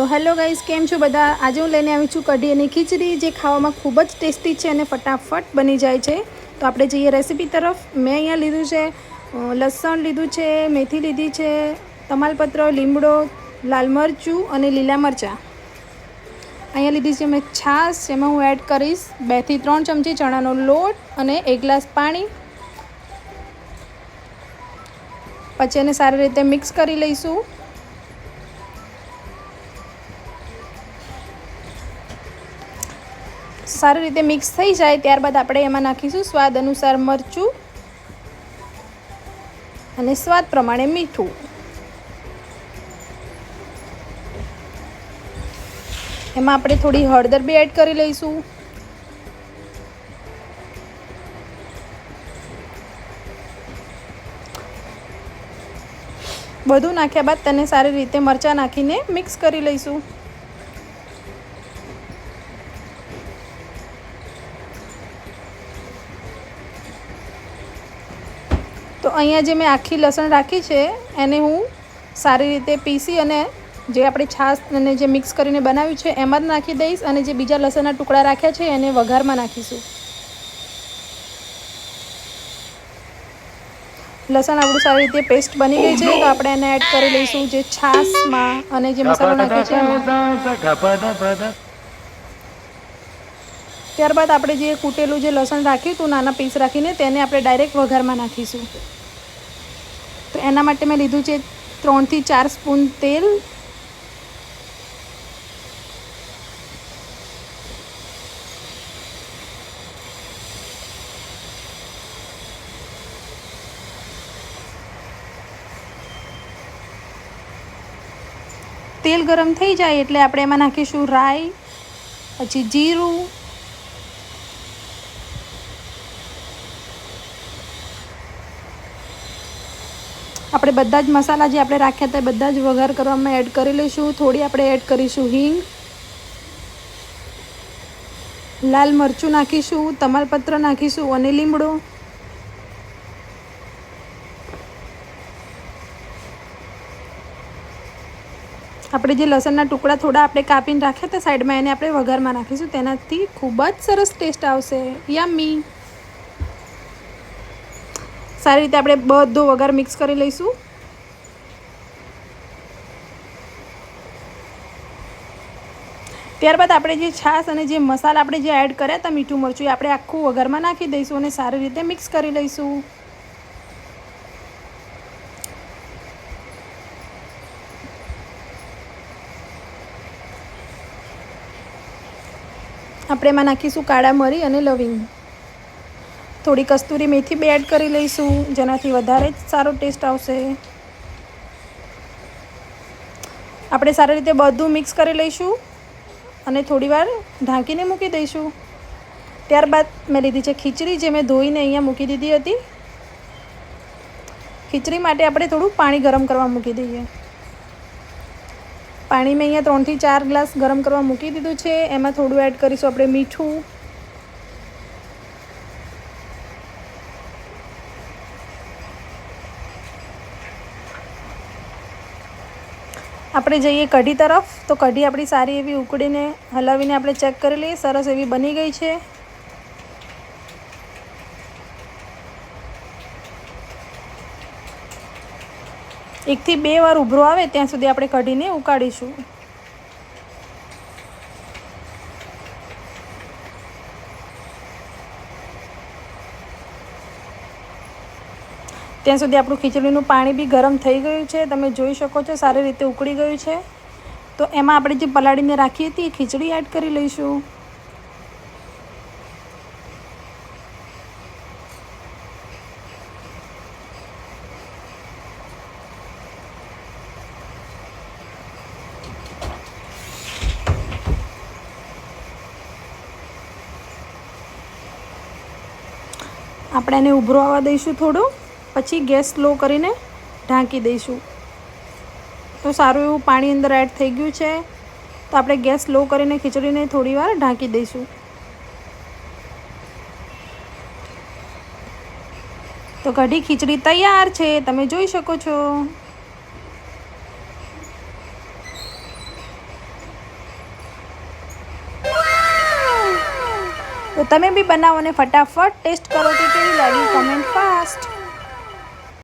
તો hello guys, કેમ છો બધા? આજે હું લઈને આવી છું કઢી અને ખીચડી, જે ખાવામાં ખૂબ જ ટેસ્ટી છે અને ફટાફટ બની જાય છે. તો આપણે જઈએ રેસીપી તરફ. મેં અહીંયા લીધું છે લસણ લીધું છે, મેથી લીધી છે, તમાલપત્ર, લીમડો, લાલ મરચું અને લીલા મરચાં. અહીંયા લીધી છે મેં છાશ, જેમાં હું એડ કરીશ બેથી ત્રણ ચમચી ચણાનો લોટ અને એક ગ્લાસ પાણી. પછી એને સારી રીતે મિક્સ કરી લઈશું. સારી રીતે મિક્સ થઈ જાય ત્યારબાદ આપણે એમાં નાખીશું સ્વાદ અનુસાર મરચું અને સ્વાદ પ્રમાણે મીઠું. એમાં આપણે થોડી હળદર બી એડ કરી લઈશું. બધું નાખ્યા બાદ તેને સારી રીતે મરચાં નાખીને મિક્સ કરી લઈશું. તો અહીંયા જે મેં આખી લસણ રાખી છે એને હું સારી રીતે પીસી અને જે આપણે છાશ અને જે મિક્સ કરીને બનાવ્યું છે એમાં જ નાખી દઈશ અને જે બીજા લસણના ટુકડા રાખ્યા છે એને વઘારમાં નાખીશું લસણ આપણું સારી રીતે પેસ્ટ બની ગઈ છે તો આપણે એને એડ કરી લઈશું જે છાશમાં અને જે મસાલો નાખ્યો છે ત્યારબાદ આપણે જે કૂટેલું જે લસણ રાખ્યું હતું, નાના પીસ રાખીને, તેને આપણે ડાયરેક્ટ વઘારમાં નાખીશું. તો એના માટે મેં લીધું છે ત્રણથી ચાર સ્પૂન તેલ. તેલ ગરમ થઈ જાય એટલે આપણે એમાં નાખીશું રાઈ, પછી જીરું આપણે બધા જ મસાલા જે આપણે રાખ્યા હતા બધા જ વઘાર કરવામાં એડ કરી લઈશું. થોડી આપણે એડ કરીશું હિંગ. લાલ મરચું નાખીશું, તમાલપત્ર નાખીશું, અને લીમડો. આપણે જે લસણના ટુકડા થોડા આપણે કાપીને રાખ્યા હતા સાઈડમાં, એને આપણે વઘારમાં નાખીશું. તેનાથી ખૂબ જ સરસ ટેસ્ટ આવશે. યમ્મી સારી રીતે આપણે બધો વઘાર મિક્સ કરી લઈશું. ત્યારબાદ આપણે જે છાશ અને જે મસાલા આપણે જે એડ કર્યા હતા મીઠું મરચું, એ આપણે આખું વઘારમાં નાખી દઈશું અને સારી રીતે મિક્સ કરી લઈશું. આપણે એમાં નાખીશું કાળા મરી અને લવિંગ. થોડી કસ્તુરી મેથી બી એડ કરી લઈશું, જેનાથી વધારે જ સારો ટેસ્ટ આવશે. આપણે સારી રીતે બધું મિક્સ કરી લઈશું અને થોડીવાર ઢાંકીને મૂકી દઈશું. ત્યારબાદ મેં લીધી છે ખીચડી, જે મેં ધોઈને અહીંયા મૂકી દીધી હતી. ખીચડી માટે આપણે થોડું પાણી ગરમ કરવા મૂકી દઈએ. પાણી મેં અહીંયા ત્રણથી ચાર ગ્લાસ ગરમ કરવા મૂકી દીધું છે. એમાં થોડું એડ કરીશું આપણે મીઠું. આપણે જઈએ કઢી તરફ. તો કઢી આપણી સારી એવી ઉકળીને હલાવીને આપણે ચેક કરી લઈએ. સરસ એવી બની ગઈ છે. એકથી બે વાર ઉભરો આવે, ત્યાં સુધી આપણે કઢીને ઉકાળીશું. ત્યાં સુધી આપણું ખીચડીનું પાણી બી ગરમ થઈ ગયું છે. તમે જોઈ શકો છો સારી રીતે ઉકળી ગયું છે. તો એમાં આપણે જે પલાળીને રાખી હતી એ ખીચડી એડ કરી લઈશું. આપણે એને ઉભરો આવવા દઈશું થોડું. પછી ગેસ સ્લો કરીને ઢાંકી દઈશું. તો સારું એવું પાણી અંદર એડ થઈ ગયું છે. તો આપણે ગેસ લો કરીને ખીચડીને થોડીવાર ઢાંકી દઈશું. તો કઢી ખીચડી તૈયાર છે. તમે જોઈ શકો છો. તો તમે બી બનાવો અને ફટાફટ ટેસ્ટ કરો તો કેવી લાગી કમેન્ટ ફાસ્ટ